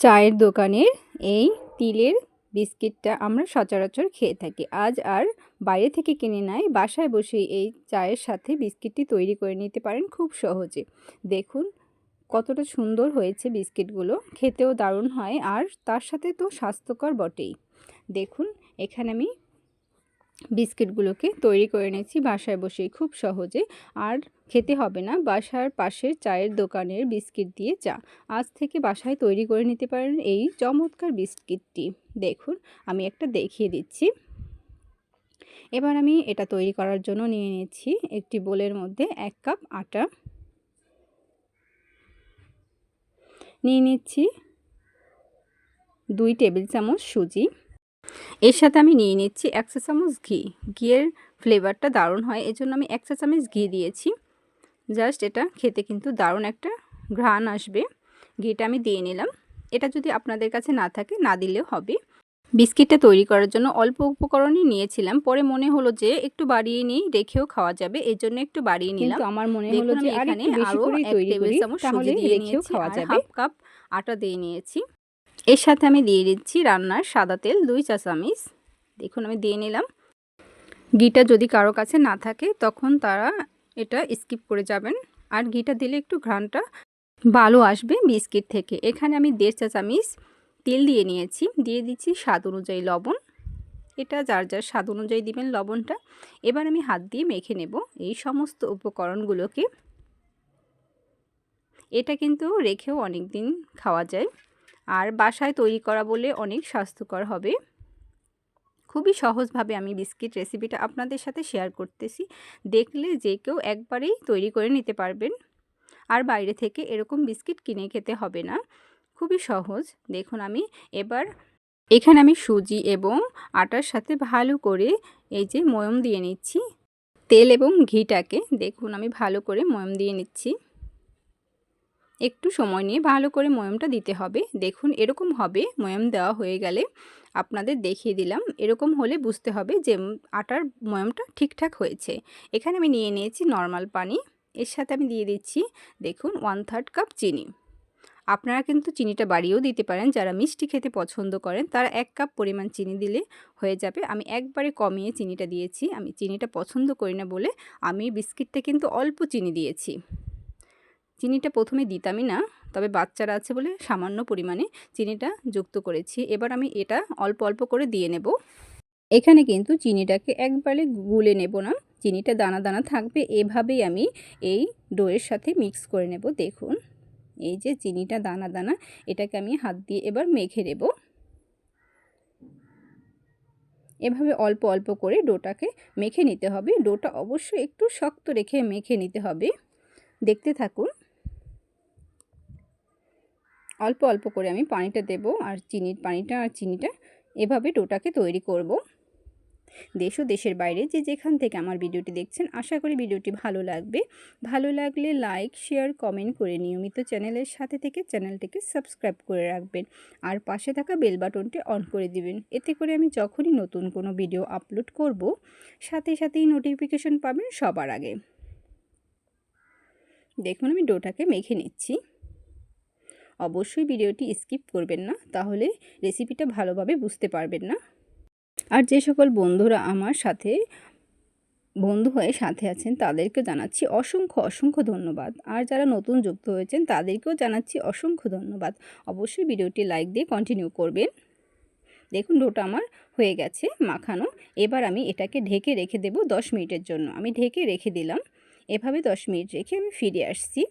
চায়ের দোকানের এই তিলের বিস্কিটটা আমরা সচরাচর খেয়ে থাকি। আজ আর বাইরে থেকে কিনে নাই, বাসায় বসেই এই চায়ের সাথে বিস্কিটটি তৈরি করে নিতে পারেন খুব সহজে। দেখুন কতটা সুন্দর হয়েছে বিস্কিটগুলো, খেতেও দারুণ হয় আর তার সাথে তো স্বাস্থ্যকর বটেই। দেখুন, এখানে আমি বিস্কিটগুলোকে তৈরি করে নিয়েছি বাসায় বসেই খুব সহজে। আর খেতে হবে না, বাসার পাশের চায়ের দোকানের বিস্কিট দিয়ে চা। আজ থেকে বাসায় তৈরি করে নিতে পারেন এই চমৎকার বিস্কিটটি। দেখুন, আমি একটা দেখিয়ে দিচ্ছি। এবার আমি এটা তৈরি করার জন্য নিয়ে নিচ্ছি একটি বোলের মধ্যে এক কাপ আটা। নিয়ে নিচ্ছি দুই টেবিল চামচ সুজি। এর সাথে আমি নিয়ে নিচ্ছি এক চা চামচ ঘি। ঘিয়ের ফ্লেভারটা দারুণ হয় এজন্য আমি এক চা চামচ ঘি দিয়েছি। জাস্ট এটা খেতে কিন্তু দারুণ একটা ঘ্রাণ আসবে। ঘিটা আমি দিয়ে নিলাম। এটা যদি আপনাদের কাছে না থাকে না দিলেও হবে। বিস্কিটটা তৈরি করার জন্য অল্প উপকরণই নিয়েছিলাম। পরে মনে হলো যে একটু বাড়িয়ে নিই রেখেও খাওয়া যাবে এর জন্য একটু বাড়িয়ে নিলাম। আমার মনে হলো যে এখানে আরও করে এক টেবিল চামচ সুজি দিয়ে রেখেও নিয়েছি খাওয়া যাবে। হাফ কাপ আটা দিয়ে নিয়েছি। এর সাথে আমি দিয়ে দিচ্ছি রান্নার সাদা তেল, দুই চা চামিচ। দেখুন, আমি দিয়ে নিলাম। ঘিটা যদি কারও কাছে না থাকে, তখন তারা এটা স্কিপ করে যাবেন। আর ঘিটা দিলে একটু ঘ্রাণটা ভালো আসবে বিস্কিট থেকে। এখানে আমি দেড় চা চামিচ তেল দিয়ে নিয়েছি। দিয়ে দিচ্ছি স্বাদ অনুযায়ী লবণ। এটা যার যার স্বাদ অনুযায়ী দিবেন লবণটা। এবার আমি হাত দিয়ে মেখে নেব এই সমস্ত উপকরণগুলোকে। এটা কিন্তু রেখেও অনেক দিন খাওয়া যায়। আর বাসায় তৈরি করা বলে অনেক স্বাস্থ্যকর হবে। খুবই সহজভাবে আমি বিস্কিট রেসিপিটা আপনাদের সাথে শেয়ার করতেছি। দেখলে যে কেউ একবারেই তৈরি করে নিতে পারবেন। আর বাইরে থেকে এরকম বিস্কিট কিনে খেতে হবে না। খুবই সহজ। দেখুন আমি এবার এখানে আমি সুজি এবং আটার সাথে ভালো করে এই যে ময়ম দিয়ে নিচ্ছি। তেল এবং ঘিটাকে দেখুন আমি ভালো করে ময়ম দিয়ে নিচ্ছি। একটু সময় নিয়ে ভালো করে ময়মটা দিতে হবে। দেখুন এরকম হবে, ময়ম দেওয়া হয়ে গেলে আপনাদের দেখিয়ে দিলাম। এরকম হলে বুঝতে হবে যে আটার ময়মটা ঠিকঠাক হয়েছে। এখানে আমি নিয়ে নিয়েছি নর্মাল পানি। এর সাথে আমি দিয়ে দিচ্ছি, দেখুন ওয়ান থার্ড কাপ চিনি। আপনারা কিন্তু চিনিটা বাড়িয়েও দিতে পারেন, যারা মিষ্টি খেতে পছন্দ করেন, তারা এক কাপ পরিমাণ চিনি দিলে হয়ে যাবে। আমি একবারে কমিয়ে চিনিটা দিয়েছি। আমি চিনিটা পছন্দ করি না বলে আমি বিস্কিটটা কিন্তু অল্প চিনি দিয়েছি। চিনিটা প্রথমে দিতামই না, তবে বাচ্চারা আছে বলে সামান্য পরিমাণে চিনিটা যুক্ত করেছি। এবার আমি এটা অল্প অল্প করে দিয়ে নেব। এখানে কিন্তু চিনিটাকে একবারে গুলে নেব না, চিনিটা দানা দানা থাকবে, এভাবেই আমি এই ডোয়ের সাথে মিক্স করে নেব। দেখুন, এই যে চিনিটা দানা দানা, এটাকে আমি হাত দিয়ে এবার মেখে নেব। এভাবে অল্প অল্প করে ডোটাকে মেখে নিতে হবে। ডোটা অবশ্যই একটু শক্ত রেখে মেখে নিতে হবে। দেখতে থাকুন। অল্প অল্প করে আমি পানিটা দেব আর চিনির পানিটা আর চিনিটা এভাবে ডোটাকে তৈরি করব। দেশ ও দেশের বাইরে যে যেখান থেকে আমার ভিডিওটি দেখছেন, আশা করি ভিডিওটি ভালো লাগবে। ভালো লাগলে লাইক, শেয়ার, কমেন্ট করে নিয়মিত চ্যানেলের সাথে থেকে চ্যানেলটিকে সাবস্ক্রাইব করে রাখবেন আর পাশে থাকা বেল বাটনটি অন করে দিবেন। এতে করে আমি যখনই নতুন কোনো ভিডিও আপলোড করব, সাথে সাথেই নোটিফিকেশন পাবেন সবার আগে। দেখুন, আমি ডোটাকে মেখে নিচ্ছি। অবশ্যই ভিডিওটি স্কিপ করবেন না, তাহলে রেসিপিটা ভালোভাবে বুঝতে পারবেন না। আর যে সকল বন্ধুরা আমার সাথে, বন্ধু হয়ে সাথে আছেন তাদেরকে জানাচ্ছি অসংখ্য অসংখ্য ধন্যবাদ। আর যারা নতুন যুক্ত হয়েছেন, তাদেরকেও জানাচ্ছি অসংখ্য ধন্যবাদ। অবশ্যই ভিডিওটি লাইক দিয়ে কন্টিনিউ করবেন। দেখুন, ডোটা আমার হয়ে গেছে মাখানো। এবার আমি এটাকে ঢেকে রেখে দেব দশ মিনিটের জন্য। আমি ঢেকে রেখে দিলাম। এভাবে দশ মিনিট রেখে আমি ফিরে আসছি।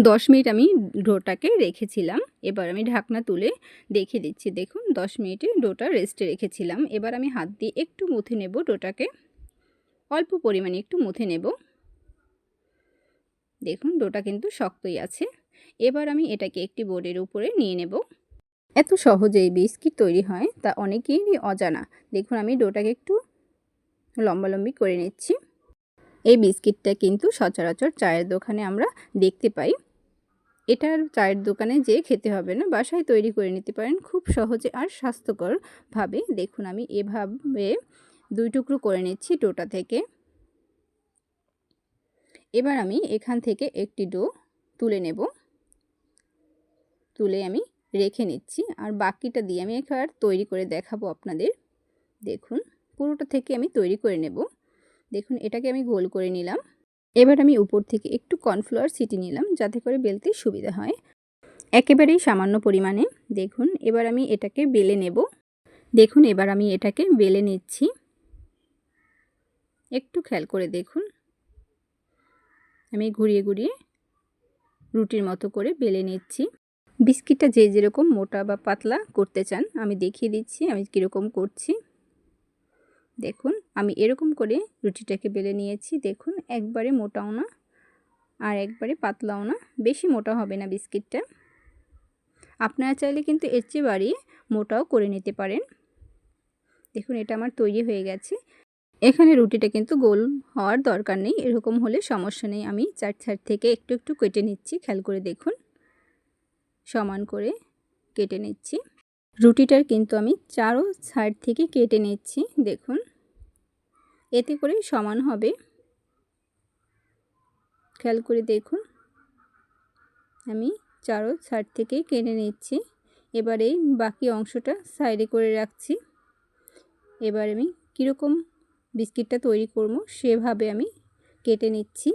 দশ মিনিট আমি ডোটাকে রেখেছিলাম। এবার আমি ঢাকনা তুলে দেখে দিচ্ছি। দেখুন, দশ মিনিটে ডোটা রেস্টে রেখেছিলাম। এবার আমি হাত দিয়ে একটু মুথে নেব ডোটাকে। অল্প পরিমাণে একটু মুথে নেব। দেখুন, ডোটা কিন্তু শক্তই আছে। এবার আমি এটাকে একটি বোর্ডের উপরে নিয়ে নেব। এত সহজেই বিস্কিট তৈরি হয়, তা অনেকেরই অজানা। দেখুন, আমি ডোটাকে একটু লম্বালম্বি করে নিচ্ছি। এই বিস্কিটটা কিন্তু সচরাচর চায়ের দোকানে আমরা দেখতে পাই। এটার চায়ের দোকানে যেয়ে খেতে হবে না, বাসায় তৈরি করে নিতে পারেন খুব সহজে আর স্বাস্থ্যকরভাবে। দেখুন, আমি এভাবে দুই টুকরো করে নিচ্ছি ডোটা থেকে। এবার আমি এখান থেকে একটি ডো তুলে নেব। তুলে আমি রেখে নিচ্ছি। আর বাকিটা দিয়ে আমি একবার তৈরি করে দেখাবো আপনাদের। দেখুন, পুরোটা থেকে আমি তৈরি করে নেব। দেখুন, এটাকে আমি গোল করে নিলাম। এবার আমি উপর থেকে একটু কর্নফ্লাওয়ার ছিটি নিলাম, যাতে করে বেলতে সুবিধা হয়। একেবারেই সামান্য পরিমাণে। দেখুন, এবার আমি এটাকে বেলে নেব। দেখুন, এবার আমি এটাকে বেলে নিচ্ছি। একটু খেয়াল করে দেখুন। আমি ঘুরিয়ে ঘুরিয়ে রুটির মতো করে বেলে নিচ্ছি। বিস্কিটটা যে যেরকম মোটা বা পাতলা করতে চান, আমি দেখিয়ে দিচ্ছি, আমি কীরকম করছি। দেখুন, আমি এরকম করে রুটিটাকে বেলে নিয়েছি। দেখুন, একবারে মোটাও না আর একবারে পাতলাও না। বেশি মোটা হবে না বিস্কিটটা। আপনারা চাইলে কিন্তু এর চেয়ে বাড়িয়ে মোটাও করে নিতে পারেন। দেখুন, এটা আমার তৈরি হয়ে গেছে। এখানে রুটিটা কিন্তু গোল হওয়ার দরকার নেই। এরকম হলে সমস্যা নেই। আমি চার চার থেকে একটু একটু কেটে নিচ্ছি। খেয়াল করে দেখুন। সমান করে কেটে নিচ্ছি। রুটিটার কিন্তু আমি চারো সাইড থেকে কেটে নিচ্ছি, দেখুন। এতে করে সমান হবে। খেয়াল করে দেখুন। আমি চারো সাইড থেকেই কেটে নিচ্ছি। এবার এই বাকি অংশটা সাইডে করে রাখছি। এবার আমি কীরকম বিস্কিটটা তৈরি করব সেভাবে আমি কেটে নিচ্ছি।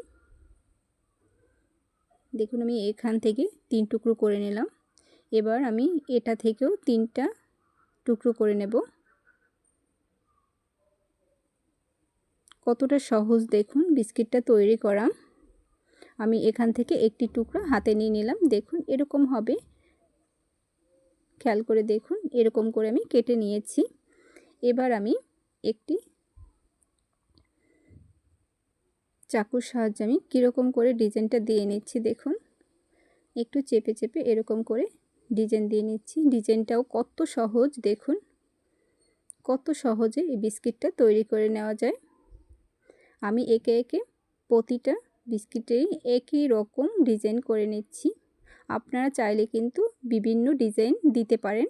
দেখুন, আমি এখান থেকে তিন টুকরো করে নিলাম। এবার আমি এটা থেকেও তিনটা টুকরো করে নেব। কতটা সহজ দেখুন, বিস্কিটটা তৈরি করা। আমি এখান থেকে একটি টুকরো হাতে নিয়ে নিলাম, দেখুন এরকম হবে। খেয়াল করে দেখুন, এরকম করে আমি কেটে নিয়েছি। এবার আমি একটি চাকুর সাহায্যে আমি কীরকম করে ডিজাইনটা দিয়ে নিচ্ছি, দেখুন। একটু চেপে চেপে এরকম করে ডিজাইন দিয়ে নিচ্ছি। ডিজাইনটাও কত সহজ, দেখুন। কত সহজে এই বিস্কিটটা তৈরি করে নেওয়া যায়। আমি একে একে প্রতিটা বিস্কিটেই একই রকম ডিজাইন করে নিচ্ছি। আপনারা চাইলে কিন্তু বিভিন্ন ডিজাইন দিতে পারেন।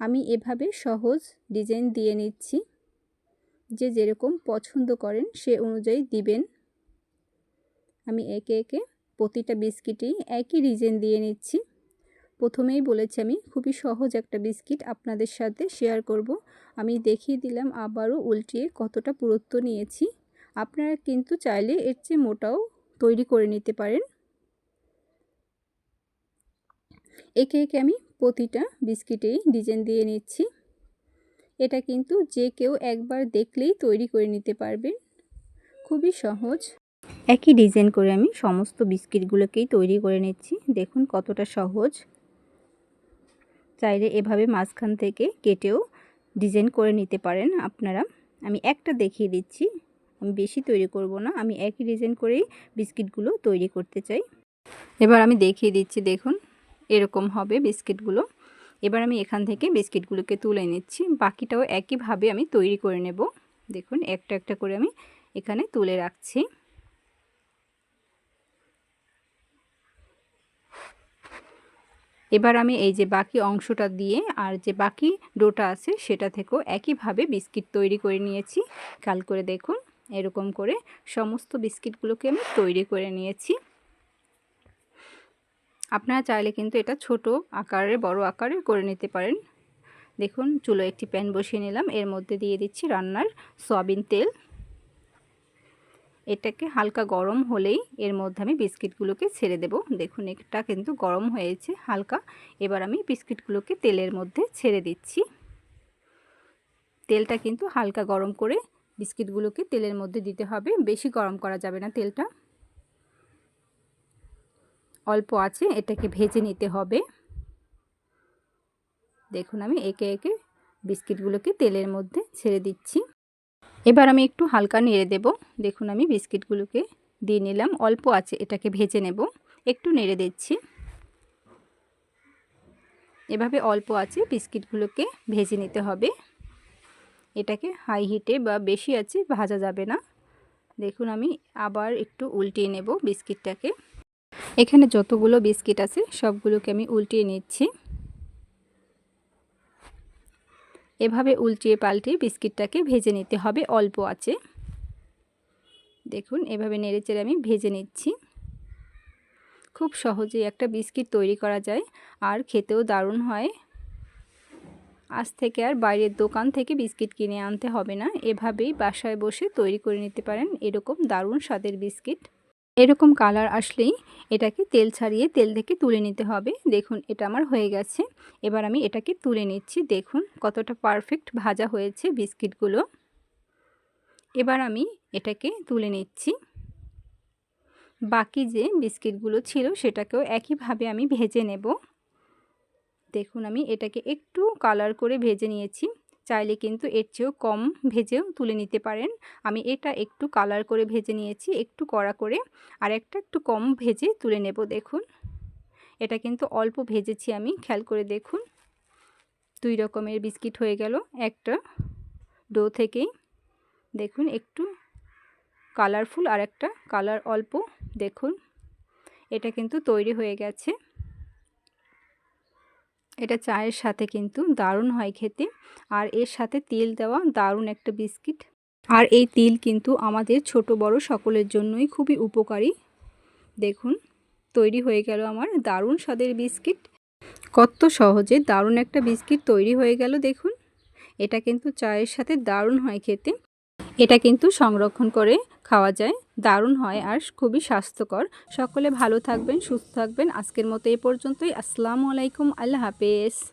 আমি এভাবে সহজ ডিজাইন দিয়ে নিচ্ছি। যে যেরকম পছন্দ করেন সে অনুযায়ী দিবেন। আমি একে একে প্রতিটা বিস্কিটেই একই ডিজাইন দিয়ে নিচ্ছি। প্রথমেই বলেছি আমি, খুবই সহজ একটা বিস্কিট আপনাদের সাথে শেয়ার করব। আমি দেখিয়ে দিলাম আবারও উল্টিয়ে কতটা পুরুত্ব নিয়েছি। আপনারা কিন্তু চাইলে এর চেয়ে মোটাও তৈরি করে নিতে পারেন। একে একে আমি প্রতিটা বিস্কিটেই ডিজাইন দিয়ে নিচ্ছি। এটা কিন্তু যে কেউ একবার দেখলেই তৈরি করে নিতে পারবেন। খুবই সহজ। একই ডিজাইন করে আমি সমস্ত বিস্কিটগুলোকেই তৈরি করে নিচ্ছি। দেখুন কতটা সহজ। চাইলে এভাবে মাঝখান থেকে কেটেও ডিজাইন করে নিতে পারেন আপনারা। আমি একটা দেখিয়ে দিচ্ছি। আমি বেশি তৈরি করব না। আমি একই ডিজাইন করেই বিস্কিটগুলো তৈরি করতে চাই। এবার আমি দেখিয়ে দিচ্ছি, দেখুন, এরকম হবে বিস্কিটগুলো। এবার আমি এখান থেকে বিস্কিটগুলোকে তুলে নিচ্ছি। বাকিটাও একইভাবে আমি তৈরি করে নেব। দেখুন, একটা একটা করে আমি এখানে তুলে রাখছি। এবার আমি এই যে বাকি অংশটা দিয়ে আর যে বাকি ডোটা আছে সেটা থেকেও একইভাবে বিস্কিট তৈরি করে নিয়েছি। খেয়াল করে দেখুন, এরকম করে সমস্ত বিস্কিটগুলোকে আমি তৈরি করে নিয়েছি। আপনারা চাইলে কিন্তু এটা ছোট আকারে, বড় আকারে করে নিতে পারেন। দেখুন চুলো একটি প্যান বসিয়ে নিলাম। এর মধ্যে দিয়ে দিচ্ছি রান্নার সয়াবিন তেল। এটাকে হালকা গরম হলেই এর মধ্যে আমি বিস্কিটগুলোকে ছেড়ে দেব। দেখুন, এটা কিন্তু গরম হয়েছে হালকা। এবার আমি বিস্কিটগুলোকে তেলের মধ্যে ছেড়ে দিচ্ছি। তেলটা কিন্তু হালকা গরম করে বিস্কিটগুলোকে তেলের মধ্যে দিতে হবে। বেশি গরম করা যাবে না তেলটা। অল্প আছে, এটাকে ভেজে নিতে হবে। দেখুন, আমি একে একে বিস্কিটগুলোকে তেলের মধ্যে ছেড়ে দিচ্ছি। এবার আমি একটু হালকা নেড়ে দেব। দেখুন, আমি বিস্কিটগুলোকে দিয়ে নিলাম। অল্প আছে, এটাকে ভেজে নেব। একটু নেড়ে দিচ্ছি। এভাবে অল্প আছে, বিস্কিটগুলোকে ভেজে নিতে হবে। এটাকে হাই হিটে বা বেশি আছে, ভাজা যাবে না। দেখুন, আমি আবার একটু উল্টিয়ে নেব বিস্কিটটাকে। এখানে যতগুলো বিস্কিট আছে, সবগুলোকে আমি উল্টিয়ে নিচ্ছি। এভাবে উল্টিয়ে পাল্টিয়ে বিস্কিটটাকে ভেজে নিতে হবে, অল্প আছে। দেখুন, এভাবে নেড়েচেড়ে আমি ভেজে নিচ্ছি। খুব সহজেই একটা বিস্কিট তৈরি করা যায়, আর খেতেও দারুণ হয়। আজ থেকে আর বাইরের দোকান থেকে বিস্কিট কিনে আনতে হবে না, এভাবেই বাসায় বসে তৈরি করে নিতে পারেন এরকম দারুণ স্বাদের বিস্কিট। এরকম কালার আসলেই এটাকে তেল ছাড়িয়ে তেল থেকে তুলে নিতে হবে। দেখুন, এটা আমার হয়ে গেছে। এবার আমি এটাকে তুলে নিচ্ছি। দেখুন, কতটা পারফেক্ট ভাজা হয়েছে বিস্কিটগুলো। এবার আমি এটাকে তুলে নিচ্ছি। বাকি যে বিস্কিটগুলো ছিল, সেটাকেও একইভাবে আমি ভেজে নেব। দেখুন, আমি এটাকে একটু কালার করে ভেজে নিয়েছি। চাইলে কিন্তু এর চেয়েও কম ভেজেও তুলে নিতে পারেন। আমি এটা একটু কালার করে ভেজে নিয়েছি, একটু কড়া করে, আর একটা একটু কম ভেজে তুলে নেব, দেখুন। এটা কিন্তু অল্প ভেজেছি আমি, খেয়াল করে দেখুন। দুই রকমের বিস্কিট হয়ে গেল, একটা ডো থেকেই। দেখুন, একটু কালারফুল আর একটা কালার অল্প, দেখুন। এটা কিন্তু তৈরি হয়ে গেছে। এটা চায়ের সাথে কিন্তু দারুণ হয় খেতে। আর এর সাথে তিল দেওয়া দারুণ একটা বিস্কিট। আর এই তিল কিন্তু আমাদের ছোট বড় সকলের জন্যই খুবই উপকারী। দেখুন, তৈরি হয়ে গেল আমার দারুণ স্বাদের বিস্কিট। কত সহজে দারুণ একটা বিস্কিট তৈরি হয়ে গেল, দেখুন। এটা কিন্তু চায়ের সাথে দারুণ হয় খেতে। এটা কিন্তু সংরক্ষণ করে খাওয়া যায়। দারুণ হয় আর খুবই স্বাস্থ্যকর। সকলে ভালো থাকবেন, সুস্থ থাকবেন। আজকের মতো এই পর্যন্তই। আসসালামু আলাইকুম। আল্লাহ হাফেজ।